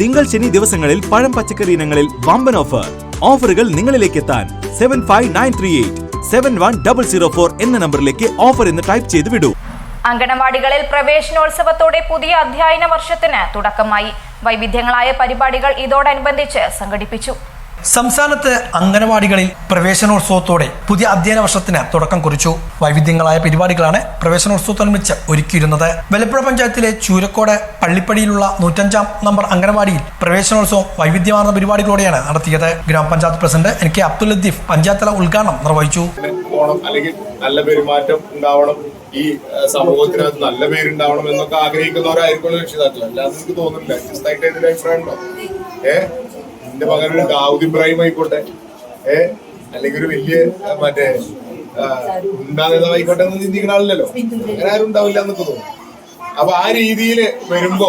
തിങ്കൾ ശനി ദിവസങ്ങളിൽ പഴം പച്ചക്കറി ഇനങ്ങളിൽ വമ്പൻ ഓഫർ ഓഫറുകൾ നിങ്ങളിലേക്ക് എത്താൻ seven five nine three eight seven one double zero four എന്ന നമ്പറിലേക്ക് ഓഫർ എന്ന് ടൈപ്പ് ചെയ്ത് വിടൂ. അങ്കണവാടികളിൽ പ്രവേശനോത്സവത്തോടെ പുതിയ അധ്യയന വർഷത്തിന് തുടക്കമായി. വൈവിധ്യങ്ങളായ പരിപാടികൾ ഇതോടനുബന്ധിച്ച് സംഘടിപ്പിച്ചു. സംസ്ഥാനത്ത് അംഗനവാടികളിൽ പ്രവേശനോത്സവത്തോടെ പുതിയ അധ്യയന വർഷത്തിന് തുടക്കം കുറിച്ചു. വൈവിധ്യങ്ങളായ പരിപാടികളാണ് പ്രവേശനോത്സവത്തോടനുബന്ധിച്ച് ഒരുക്കിയിരുന്നത്. വെലപ്പുഴ പഞ്ചായത്തിലെ ചൂരക്കോട് പള്ളിപ്പടിയിലുള്ള നൂറ്റഞ്ചാം നമ്പർ അംഗനവാടിയിൽ പ്രവേശനോത്സവം വൈവിധ്യമാർന്ന പരിപാടികളോടെയാണ് നടത്തിയത്. ഗ്രാമപഞ്ചായത്ത് president N K Abdul Latheef panchayat തല ഉദ്ഘാടനം നിർവഹിച്ചു. അല്ലെങ്കിൽ നല്ല പെരുമാറ്റം ഉണ്ടാവണം. ഈ ഏഹ്, സമൂഹത്തിനകത്ത് നല്ല പേരുണ്ടാവണം എന്നൊക്കെ ആഗ്രഹിക്കുന്നവരായിരിക്കും രക്ഷിതാക്കൾ. അല്ലാതെ എനിക്ക് തോന്നുന്നില്ല. അഭിപ്രായം ഉണ്ടോ? ഏ? എന്റെ മകനൊരു ദാവൂദ് ഇബ്രാഹിം ആയിക്കോട്ടെ ഏ? അല്ലെങ്കിൽ ഒരു വലിയ മറ്റേ ഉണ്ടാകുന്നതായിക്കോട്ടെ എന്ന് ചിന്തിക്കുന്ന അങ്ങനെ ആരും ഉണ്ടാവില്ല എന്നൊക്കെ തോന്നുന്നു. അപ്പൊ ആ രീതിയിൽ വരുമ്പോ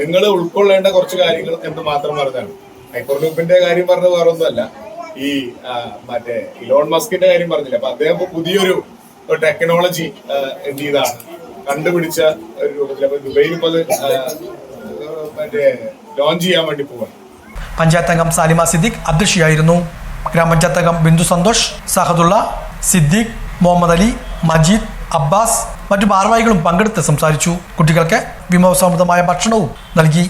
നിങ്ങൾ ഉൾക്കൊള്ളേണ്ട കുറച്ച് കാര്യങ്ങൾ എന്ന് മാത്രം പറഞ്ഞാണ്. ഹൈപ്പർലൂപ്പിന്റെ കാര്യം പറഞ്ഞത് വേറെ ഒന്നുമല്ല ഈ മറ്റേ ഇലോൺ മസ്കിന്റെ കാര്യം പറഞ്ഞില്ല? അപ്പൊ അദ്ദേഹം ഇപ്പൊ പുതിയൊരു ടെക്നോളജി എന്ത് ചെയ്താണ്? കണ്ടുപിടിച്ച ഒരു രൂപത്തിൽ അപ്പൊ ദുബൈയിൽ ഇപ്പൊ അത് മറ്റേ ലോഞ്ച് ചെയ്യാൻ വേണ്ടി പോവാണ്. പഞ്ചായത്ത് അംഗം സാലിമ സിദ്ദിഖ് അധ്യക്ഷയായിരുന്നു. ഗ്രാമപഞ്ചായത്ത് അംഗം ബിന്ദു സന്തോഷ് സഹദുള്ള സിദ്ദിഖ് മുഹമ്മദ് അലി മജീദ് അബ്ബാസ് മറ്റു ഭാരവാഹികളും പങ്കെടുത്ത് സംസാരിച്ചു. കുട്ടികൾക്ക് വിമോസമൃദ്ധമായ ഭക്ഷണവും നൽകി.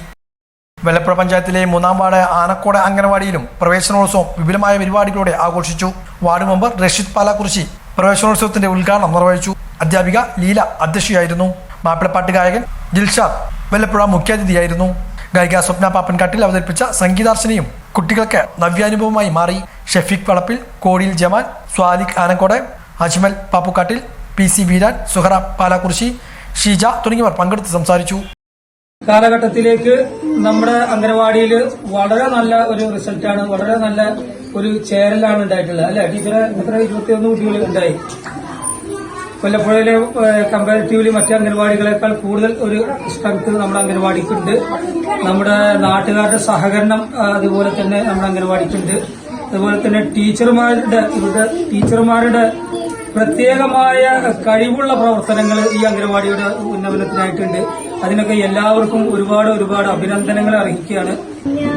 വെള്ളപ്പുഴ പഞ്ചായത്തിലെ മൂന്നാം വാർഡ് ആനക്കോട് അംഗനവാടിയിലും പ്രവേശനോത്സവം വിപുലമായ പരിപാടികളോടെ ആഘോഷിച്ചു. വാർഡ് മെമ്പർ റഷീദ് പാലാക്കുറിശി പ്രവേശനോത്സവത്തിന്റെ ഉദ്ഘാടനം നിർവഹിച്ചു. അധ്യാപിക ലീല അധ്യക്ഷയായിരുന്നു. മാപ്പിളപ്പാട്ട് ഗായകൻ ദിൽഷാദ് വെല്ലപ്പുഴ മുഖ്യാതിഥിയായിരുന്നു. ഗായിക സ്വപ്ന പാപ്പൻകാട്ടിൽ അവതരിപ്പിച്ച സംഗീതാർച്ചനയും കുട്ടികൾക്ക് നവ്യാനുഭവമായി മാറി. ഷെഫീഖ് വളപ്പിൽ കോടിയിൽ ജമാൽ സ്വാലിഖ് ആനക്കോട് അജ്മൽ പാപ്പുക്കാട്ടിൽ പി സി വീരാൻ സുഹറ പാലാക്കുറിശി ഷീജ തുടങ്ങിയവർ പങ്കെടുത്ത് സംസാരിച്ചു. കാലഘട്ടത്തിലേക്ക് നമ്മുടെ അംഗനവാടിയിൽ വളരെ നല്ല ഒരു റിസൾട്ടാണ് വളരെ നല്ല ഒരു ചേരലാണ് ഉണ്ടായിട്ടുള്ളത്. അല്ലെ? ടീച്ചറെ എത്ര ഇരുപത്തിയൊന്ന് കുട്ടികൾ ഉണ്ടായി. കൊല്ലപ്പുഴയിലെ കമ്പാരിറ്റീവ്ലി മറ്റ് അംഗൻവാടികളെക്കാൾ കൂടുതൽ ഒരു സ്ട്രെങ്ത് നമ്മുടെ അംഗൻവാടിക്കുണ്ട്. നമ്മുടെ നാട്ടുകാരുടെ സഹകരണം അതുപോലെ തന്നെ നമ്മുടെ അംഗൻവാടിക്കുണ്ട്. അതുപോലെ തന്നെ ടീച്ചർമാരുടെ ഇവരുടെ ടീച്ചർമാരുടെ പ്രത്യേകമായ കഴിവുള്ള പ്രവർത്തനങ്ങൾ ഈ അംഗനവാടിയുടെ ഉന്നമനത്തിനായിട്ടുണ്ട്. അതിനൊക്കെ എല്ലാവർക്കും ഒരുപാട് ഒരുപാട് അഭിനന്ദനങ്ങൾ അറിയിക്കുകയാണ്. ഞാൻ